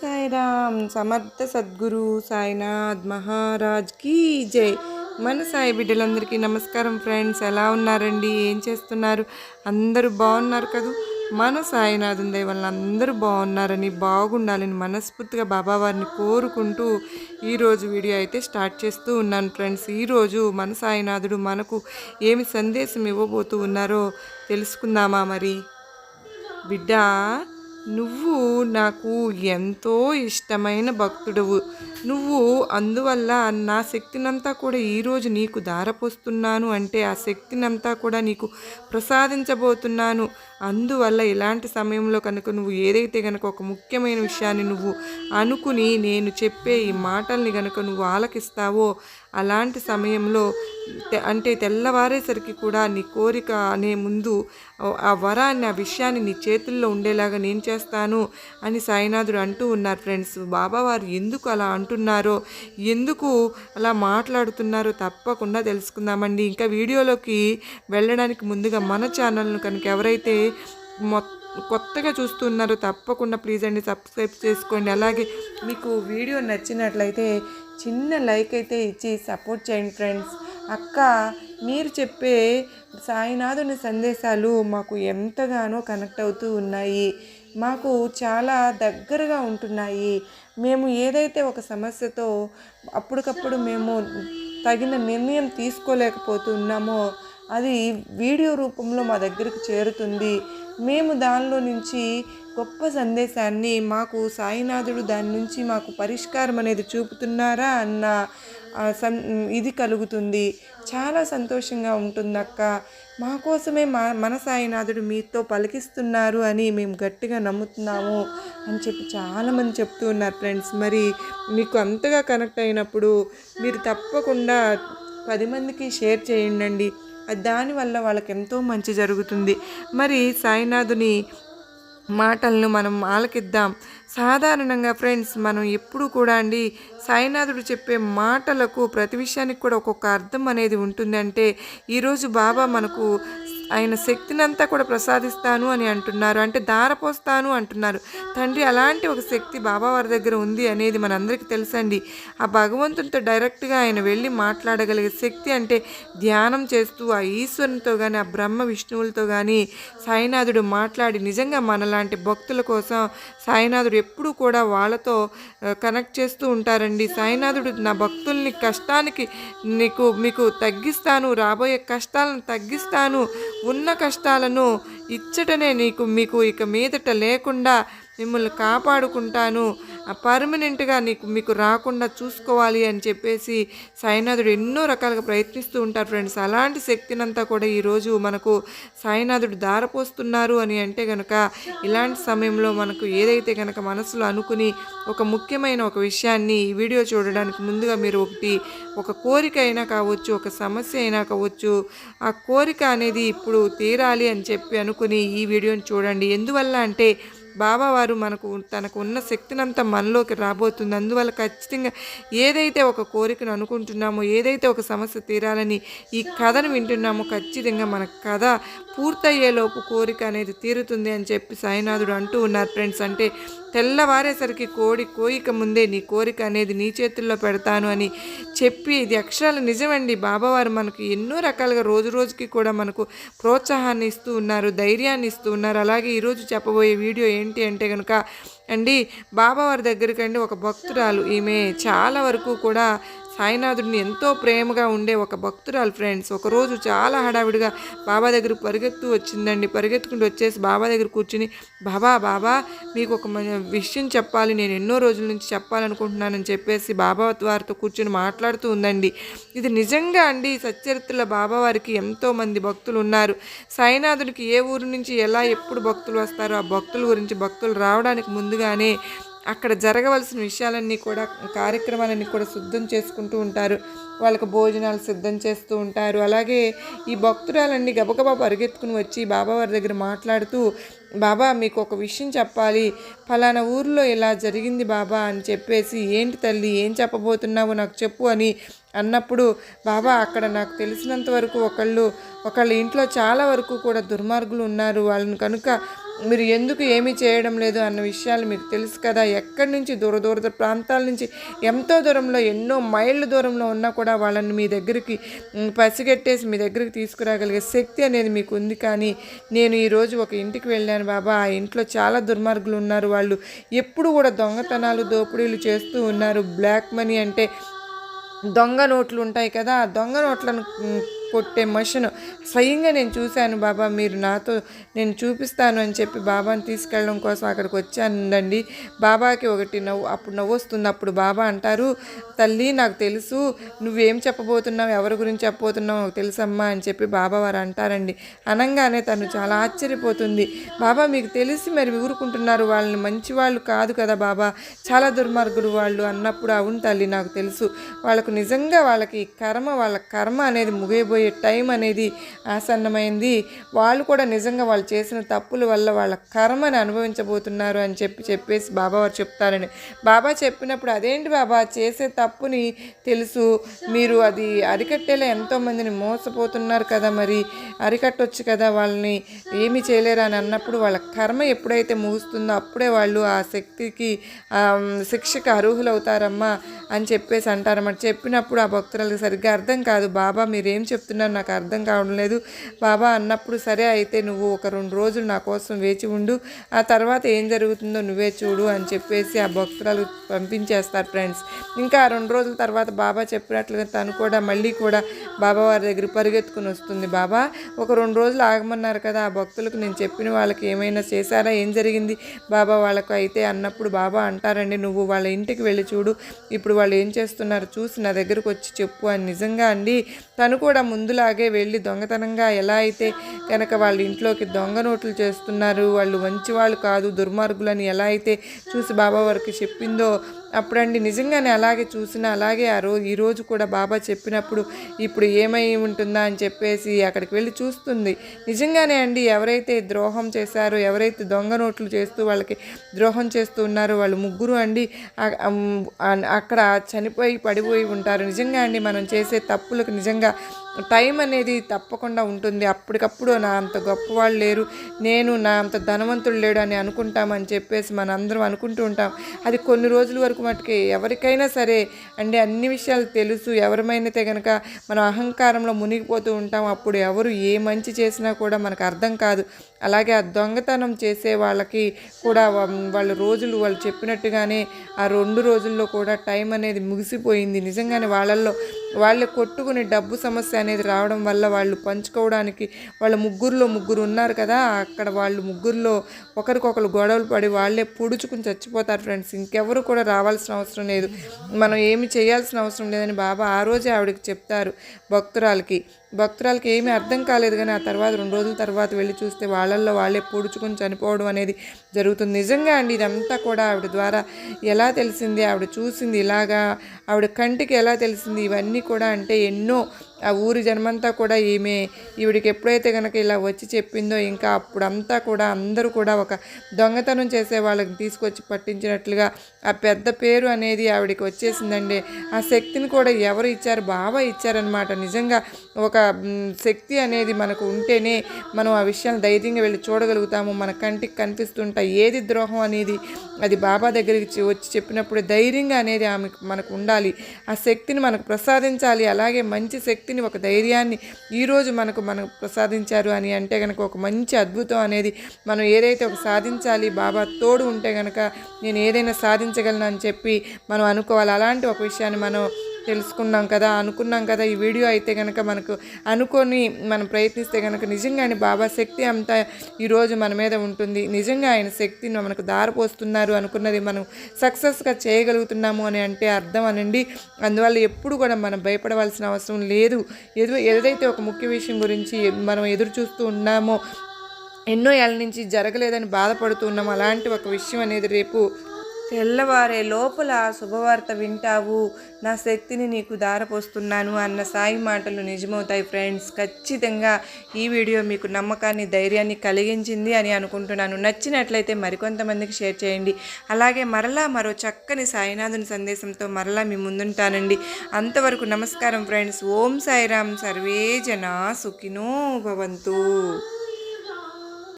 సాయిరామ్ సమర్థ సద్గురు సాయినాథ్ మహారాజ్ కీ జై. మన సాయి బిడ్డలందరికీ నమస్కారం ఫ్రెండ్స్. ఎలా ఉన్నారండి? ఏం చేస్తున్నారు? అందరూ బాగున్నారు కదూ? మన సాయినాథుని దయ వల్ల అందరూ బాగున్నారని బాగుండాలని మనస్ఫూర్తిగా బాబా వారిని కోరుకుంటూ ఈరోజు వీడియో అయితే స్టార్ట్ చేస్తూ ఉన్నాను ఫ్రెండ్స్. ఈరోజు మన సాయినాథుడు మనకు ఏమి సందేశం ఇవ్వబోతూ ఉన్నారో తెలుసుకుందామా మరి? బిడ్డ నువ్వు నాకు ఎంతో ఇష్టమైన భక్తుడవు. నువ్వు అందువల్ల నా శక్తినంతా కూడా ఈరోజు నీకు దారపోస్తున్నాను అంటే ఆ శక్తినంతా కూడా నీకు ప్రసాదించబోతున్నాను. అందువల్ల ఇలాంటి సమయంలో కనుక నువ్వు ఏదైతే కనుక ఒక ముఖ్యమైన విషయాన్ని నువ్వు అనుకుని నేను చెప్పే ఈ మాటల్ని కనుక నువ్వు ఆలకిస్తావో అలాంటి సమయంలో తె- అంటే తెల్లవారేసరికి కూడా నీ కోరిక అనే ముందు ఆ వరాన్ని ఆ విషయాన్ని నీ చేతుల్లో ఉండేలాగా నేను చేస్తాను అని సాయినాథుడు అంటూ ఉన్నారు ఫ్రెండ్స్. బాబావారు ఎందుకు అలా అంటున్నారో ఎందుకు అలా మాట్లాడుతున్నారో తప్పకుండా తెలుసుకుందామండి. ఇంకా వీడియోలోకి వెళ్ళడానికి ముందుగా మన ఛానల్ను కనుక ఎవరైతే మొ కొత్తగా చూస్తున్నారో తప్పకుండా ప్లీజ్ అండి సబ్స్క్రైబ్ చేసుకోండి. అలాగే మీకు వీడియో నచ్చినట్లయితే చిన్న లైక్ అయితే ఇచ్చి సపోర్ట్ చేయండి ఫ్రెండ్స్. అక్క మీరు చెప్పే సాయినాథుని సందేశాలు మాకు ఎంతగానో కనెక్ట్ అవుతూ ఉన్నాయి. మాకు చాలా దగ్గరగా ఉంటున్నాయి. మేము ఏదైతే ఒక సమస్యతో అప్పటికప్పుడు మేము తగిన నిర్ణయం తీసుకోలేకపోతున్నామో అది వీడియో రూపంలో మా దగ్గరకు చేరుతుంది. మేము దానిలో నుంచి గొప్ప సందేశాన్ని మాకు సాయినాథుడు దాని నుంచి మాకు పరిష్కారం అనేది చూపుతున్నారా అన్న సం ఇది కలుగుతుంది. చాలా సంతోషంగా ఉంటుంది అక్క మా కోసమే మా మన సాయినాథుడు మీతో పలికిస్తున్నారు అని మేము గట్టిగా నమ్ముతున్నాము అని చెప్పి చాలామంది చెప్తూ ఉన్నారు ఫ్రెండ్స్. మరి మీకు అంతగా కనెక్ట్ అయినప్పుడు మీరు తప్పకుండా పది మందికి షేర్ చేయండి దానివల్ల వాళ్ళకి ఎంతో మంచి జరుగుతుంది. మరి సాయినాథుని మాటలను మనం ఆలకిద్దాం. సాధారణంగా ఫ్రెండ్స్ మనం ఎప్పుడు కూడా అండి సాయినాథుడు చెప్పే మాటలకు ప్రతి విషయానికి కూడా ఒక్కొక్క అర్థం అనేది ఉంటుంది అంటే ఈరోజు బాబా మనకు ఆయన శక్తినంతా కూడా ప్రసాదిస్తాను అని అంటున్నారు. అంటే దారపోస్తాను అంటున్నారు. తండ్రి అలాంటి ఒక శక్తి బాబా వారి దగ్గర ఉంది అనేది మనందరికీ తెలుసండి. ఆ భగవంతునితో డైరెక్ట్గా ఆయన వెళ్ళి మాట్లాడగలిగే శక్తి అంటే ధ్యానం చేస్తూ ఆ ఈశ్వరునితో కానీ ఆ బ్రహ్మ విష్ణువులతో కానీ సాయినాథుడు మాట్లాడి నిజంగా మనలాంటి భక్తుల కోసం సాయినాథుడు ఎప్పుడూ కూడా వాళ్ళతో కనెక్ట్ చేస్తూ ఉంటారండి. సాయినాథుడు నా భక్తుల్ని కష్టానికి నీకు మీకు తగ్గిస్తాను రాబోయే కష్టాలను తగ్గిస్తాను ఉన్న కష్టాలను ఇచ్చటనే నీకు మీకు ఇక మీదట లేకుండా మిమ్మల్ని కాపాడుకుంటాను. పర్మనెంట్గా నీకు మీకు రాకుండా చూసుకోవాలి అని చెప్పేసి సాయినాథుడు ఎన్నో రకాలుగా ప్రయత్నిస్తూ ఉంటారు ఫ్రెండ్స్. అలాంటి శక్తినంతా కూడా ఈరోజు మనకు సాయినాథుడు దారపోస్తున్నారు అని అంటే కనుక ఇలాంటి సమయంలో మనకు ఏదైతే కనుక మనసులో అనుకుని ఒక ముఖ్యమైన ఒక విషయాన్ని ఈ వీడియో చూడడానికి ముందుగా మీరు ఒకటి ఒక కోరిక అయినా కావచ్చు ఒక సమస్య అయినా కావచ్చు ఆ కోరిక అనేది ఇప్పుడు తీరాలి అని చెప్పి అనుకుని ఈ వీడియోని చూడండి. ఎందువల్ల అంటే బాబావారు మనకు తనకు ఉన్న శక్తినంతా మనలోకి రాబోతుంది. అందువల్ల ఖచ్చితంగా ఏదైతే ఒక కోరికను అనుకుంటున్నామో ఏదైతే ఒక సమస్య తీరాలని ఈ కథను వింటున్నామో ఖచ్చితంగా మన కథ పూర్తయ్యేలోపు కోరిక అనేది తీరుతుంది అని చెప్పి సాయినాథుడు అంటూ ఉన్నారు ఫ్రెండ్స్. అంటే తెల్లవారేసరికి కోడి కోయిక ముందే నీ కోరిక అనేది నీ చేతుల్లో పెడతాను అని చెప్పి ఇది అక్షరాలు నిజమండి. బాబావారు మనకు ఎన్నో రకాలుగా రోజు రోజుకి కూడా మనకు ప్రోత్సాహాన్ని ఇస్తూ ఉన్నారు ధైర్యాన్ని ఇస్తూ ఉన్నారు. అలాగే ఈరోజు చెప్పబోయే వీడియో ఏంటి అంటే కనుక అండి బాబావారి దగ్గరికి అండి ఒక భక్తురాలు. ఈమె చాలా వరకు కూడా సాయినాథుడిని ఎంతో ప్రేమగా ఉండే ఒక భక్తురాలు ఫ్రెండ్స్ ఒకరోజు చాలా హడావిడిగా బాబా దగ్గర పరిగెత్తు వచ్చిందండి. పరిగెత్తుకుంటూ వచ్చేసి బాబా దగ్గర కూర్చుని బాబా బాబా మీకు ఒక విషయం చెప్పాలి. నేను ఎన్నో రోజుల నుంచి చెప్పాలనుకుంటున్నానని చెప్పేసి బాబా వారితో కూర్చుని మాట్లాడుతూ ఉందండి. ఇది నిజంగా అండి సచ్చరిత్రలో బాబా వారికి ఎంతో మంది భక్తులు ఉన్నారు. సాయినాథుడికి ఏ ఊరు నుంచి ఎలా ఎప్పుడు భక్తులు వస్తారో? ఆ భక్తుల గురించి భక్తులు రావడానికి ముందుగానే అక్కడ జరగవలసిన విషయాలన్నీ కూడా కార్యక్రమాలన్నీ కూడా సిద్ధం చేసుకుంటూ ఉంటారు. వాళ్ళకు భోజనాలు సిద్ధం చేస్తూ ఉంటారు. అలాగే ఈ భక్తురాలన్నీ గబగబా పరిగెత్తుకుని వచ్చి బాబావారి దగ్గర మాట్లాడుతూ బాబా మీకు ఒక విషయం చెప్పాలి. ఫలానా ఊర్లో ఇలా జరిగింది బాబా అని చెప్పేసి ఏంటి తల్లి ఏం చెప్పబోతున్నావో? నాకు చెప్పు అని అన్నప్పుడు బాబా అక్కడ నాకు తెలిసినంత వరకు ఒకళ్ళు ఒకళ్ళ ఇంట్లో చాలా వరకు కూడా దుర్మార్గులు ఉన్నారు. వాళ్ళని కనుక మీరు ఎందుకు ఏమీ చేయడం లేదు అన్న విషయాలు మీకు తెలుసు కదా. ఎక్కడి నుంచి దూర దూర ప్రాంతాల నుంచి ఎంతో దూరంలో ఎన్నో మైళ్ళ దూరంలో ఉన్నా కూడా వాళ్ళని మీ దగ్గరికి పసిగట్టేసి మీ దగ్గరికి తీసుకురాగలిగే శక్తి అనేది మీకు ఉంది. కానీ నేను ఈరోజు ఒక ఇంటికి వెళ్ళాను బాబా. ఆ ఇంట్లో చాలా దుర్మార్గులు ఉన్నారు. వాళ్ళు ఎప్పుడు కూడా దొంగతనాలు దోపిడీలు చేస్తూ ఉన్నారు. బ్లాక్ మనీ అంటే దొంగ నోట్లు ఉంటాయి కదా. ఆ దొంగ నోట్లను కొట్టే మషను. స్వయంగా నేను చూశాను బాబా మీరు నాతో నేను చూపిస్తాను అని చెప్పి బాబాని తీసుకెళ్ళడం కోసం అక్కడికి వచ్చానండి బాబాకి ఒకటి నవ్వు అప్పుడు నవ్వు వస్తుంది. అప్పుడు బాబా అంటారు తల్లి నాకు తెలుసు నువ్వేం చెప్పబోతున్నావు ఎవరి గురించి చెప్పబోతున్నావు నాకు తెలుసమ్మా అని చెప్పి బాబా వారు అంటారండి. అనగానే తను చాలా ఆశ్చర్యపోతుంది. బాబా మీకు తెలిసి మరి ఊరుకుంటున్నారు వాళ్ళని మంచి వాళ్ళు కాదు కదా బాబా చాలా దుర్మార్గులు వాళ్ళు అన్నప్పుడు అవును తల్లి నాకు తెలుసు వాళ్ళకు నిజంగా వాళ్ళకి కర్మ వాళ్ళ కర్మ అనేది ముగియబోయే టైం అనేది ఆసన్నమైంది. వాళ్ళు కూడా నిజంగా వాళ్ళు చేసిన తప్పుల వల్ల వాళ్ళ కర్మని అనుభవించబోతున్నారు అని చెప్పి చెప్పేసి బాబా వారు చెప్తారని. బాబా చెప్పినప్పుడు అదేంటి బాబా? చేసే తప్పుని తెలుసు. మీరు అది అరికట్టేలా ఎంతోమందిని మోసపోతున్నారు కదా మరి. అరికట్టొచ్చు కదా వాళ్ళని. ఏమి చేయలేరు అని అన్నప్పుడు వాళ్ళ కర్మ ఎప్పుడైతే ముగుస్తుందో అప్పుడే వాళ్ళు ఆ శక్తికి శిక్షకు అర్హులవుతారమ్మా అని చెప్పేసి అంటారన్నమాట. చెప్పినప్పుడు ఆ భక్తులకు సరిగ్గా అర్థం కాదు. బాబా మీరేం చెప్తున్నారు? నాకు అర్థం కావడం లేదు. బాబా అన్నప్పుడు సరే అయితే నువ్వు ఒక రెండు రోజులు నా కోసం వేచి ఉండు. ఆ తర్వాత ఏం జరుగుతుందో నువ్వే చూడు అని చెప్పేసి ఆ భక్తురాలు పంపించేస్తారు ఫ్రెండ్స్. ఇంకా ఆ రెండు రోజుల తర్వాత బాబా చెప్పినట్లుగా తను కూడా మళ్ళీ కూడా బాబా వారి దగ్గర పరిగెత్తుకుని వస్తుంది. బాబా ఒక రెండు రోజులు ఆగమన్నారు కదా ఆ భక్తులకు నేను చెప్పిన వాళ్ళకి ఏమైనా చేశారా? ఏం జరిగింది? బాబా వాళ్ళకు అయితే అన్నప్పుడు బాబా అంటారండి నువ్వు వాళ్ళ ఇంటికి వెళ్ళి చూడు. ఇప్పుడు వాళ్ళు ఏం చేస్తున్నారు? చూసి నా దగ్గరకు వచ్చి చెప్పు అని. నిజంగా అండి తను కూడా ముందు ముందులాగే వెళ్ళి దొంగతనంగా ఎలా అయితే కనుక వాళ్ళ ఇంట్లోకి దొంగ నోట్లు చేస్తున్నారు వాళ్ళు మంచి వాళ్ళు కాదు దుర్మార్గులని ఎలా అయితే చూసి బాబా వారికి చెప్పిందో అప్పుడండి నిజంగానే అలాగే చూసిన అలాగే ఆ రోజు ఈరోజు కూడా బాబా చెప్పినప్పుడు ఇప్పుడు ఏమై ఉంటుందా అని చెప్పేసి అక్కడికి వెళ్ళి చూస్తుంది. నిజంగానే అండి ఎవరైతే ద్రోహం చేశారో ఎవరైతే దొంగ నోట్లు చేస్తూ వాళ్ళకి ద్రోహం చేస్తూ ఉన్నారో వాళ్ళు ముగ్గురు అండి అక్కడ చనిపోయి పడిపోయి ఉంటారు. నిజంగా అండి మనం చేసే తప్పులకు నిజంగా టైం అనేది తప్పకుండా ఉంటుంది. అప్పటికప్పుడు నా అంత గొప్పవాళ్ళు లేరు. నేను నా అంత ధనవంతుడు లేడు అని అనుకుంటామని చెప్పేసి మన అందరం అనుకుంటూ ఉంటాం. అది కొన్ని రోజుల వరకు మటుకి ఎవరికైనా సరే అంటే అన్ని విషయాలు తెలుసు. ఎవరిమైనతే కనుక మనం అహంకారంలో మునిగిపోతూ ఉంటాం. అప్పుడు ఎవరు ఏ మంచి చేసినా కూడా మనకు అర్థం కాదు. అలాగే ఆ దొంగతనం చేసే వాళ్ళకి కూడా వాళ్ళ రోజులు వాళ్ళు చెప్పినట్టుగానే ఆ రెండు రోజుల్లో కూడా టైం అనేది ముగిసిపోయింది. నిజంగానే వాళ్ళల్లో వాళ్ళు కొట్టుకుని డబ్బు సమస్య అనేది రావడం వల్ల వాళ్ళు పంచుకోవడానికి వాళ్ళ ముగ్గురులో ముగ్గురు ఉన్నారు కదా అక్కడ వాళ్ళు ముగ్గురులో ఒకరికొకరు గొడవలు పడి వాళ్ళే పుడుచుకుని చచ్చిపోతారు ఫ్రెండ్స్. ఇంకెవరు కూడా రావాల్సిన అవసరం లేదు. మనం ఏమి చేయాల్సిన అవసరం లేదని బాబా ఆ రోజే ఆవిడకి చెప్తారు భక్తురాలకి. భక్తురాలకి ఏమీ అర్థం కాలేదు కానీ ఆ తర్వాత రెండు రోజుల తర్వాత వెళ్ళి చూస్తే వాళ్ళల్లో వాళ్ళే పూడ్చుకొని చనిపోవడం అనేది జరుగుతుంది. నిజంగా అండి ఇదంతా కూడా ఆవిడ ద్వారా ఎలా తెలిసింది ఆవిడ చూసింది ఇలాగా ఆవిడ కంటికి ఎలా తెలిసింది ఇవన్నీ కూడా అంటే ఎన్నో ఆ ఊరి జనమంతా కూడా ఈమె ఈవిడికి ఎప్పుడైతే కనుక ఇలా వచ్చి చెప్పిందో ఇంకా అప్పుడంతా కూడా అందరూ కూడా ఒక దొంగతనం చేసే వాళ్ళకి తీసుకొచ్చి పట్టించినట్లుగా ఆ పెద్ద పేరు అనేది ఆవిడకి వచ్చేసిందండి. ఆ శక్తిని కూడా ఎవరు ఇచ్చారు? బాబా ఇచ్చారనమాట నిజంగా ఒక శక్తి అనేది మనకు ఉంటేనే మనం ఆ విషయాన్ని ధైర్యంగా వెళ్ళి చూడగలుగుతాము. మన కంటికి కనిపిస్తుంటాయి. ఏది ద్రోహం అనేది అది బాబా దగ్గరికి వచ్చి చెప్పినప్పుడు ధైర్యంగా అనేది ఆమె మనకు ఉండాలి. ఆ శక్తిని మనకు ప్రసాదించాలి. అలాగే మంచి శక్తిని ఒక ధైర్యాన్ని ఈరోజు మనకు మనకు ప్రసాదించారు అని అంటే కనుక ఒక మంచి అద్భుతం అనేది మనం ఏదైతే ఒక సాధించాలి బాబా తోడు ఉంటే కనుక నేను ఏదైనా సాధించగలను అని చెప్పి మనం అనుకోవాలి. అలాంటి ఒక విషయాన్ని మనం తెలుసుకున్నాం కదా అనుకున్నాం కదా ఈ వీడియో అయితే కనుక మనకు అనుకొని మనం ప్రయత్నిస్తే కనుక నిజంగానే బాబా శక్తి అంతా ఈరోజు మన మీద ఉంటుంది. నిజంగా ఆయన శక్తిని మనకు దారిపోస్తున్నారు అనుకున్నది మనం సక్సెస్గా చేయగలుగుతున్నాము అని అంటే అర్థం అనండి. అందువల్ల ఎప్పుడు కూడా మనం భయపడవలసిన అవసరం లేదు. ఎదు ఏదైతే ఒక ముఖ్య విషయం గురించి మనం ఎదురు చూస్తూ ఉన్నామో ఎన్నో ఏళ్ళ నుంచి జరగలేదని బాధపడుతూ ఉన్నాం అలాంటి ఒక విషయం అనేది రేపు తెల్లవారే లోపల శుభవార్త వింటావు. నా శక్తిని నీకు దారపోస్తున్నాను అన్న సాయి మాటలు నిజమవుతాయి ఫ్రెండ్స్. ఖచ్చితంగా ఈ వీడియో మీకు నమ్మకాన్ని ధైర్యాన్ని కలిగించింది అని అనుకుంటున్నాను. నచ్చినట్లయితే మరికొంతమందికి షేర్ చేయండి. అలాగే మరలా మరో చక్కని సాయినాథుని సందేశంతో మరలా మీ ముందుంటానండి. అంతవరకు నమస్కారం ఫ్రెండ్స్. ఓం సాయిరామ్. సర్వే జన సుఖినో భవంతు.